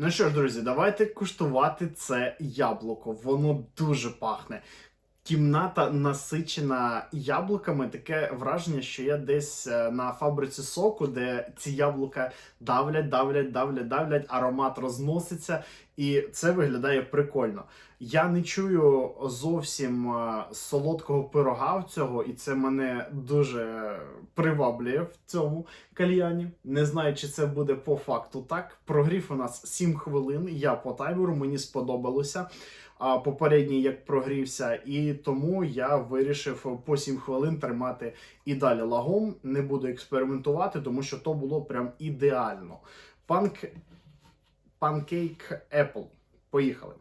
Ну що ж, друзі, давайте куштувати це яблуко. Воно дуже пахне. Кімната насичена яблуками. Таке враження, що я десь е, на фабриці соку, де ці яблука давлять, давлять, давлять, давлять, аромат розноситься, і це виглядає прикольно. Я не чую зовсім е, солодкого пирога в цього, і це мене дуже приваблює в цьому кальяні. Не знаю, чи це буде по факту так. Прогрів у нас 7 хвилин. Я по таймеру, мені сподобалося. Попередній як прогрівся, і тому я вирішив по 7 хвилин тримати і далі лагом. Не буду експериментувати, тому що то було прям ідеально. Панк... Панкейк Apple. Поїхали.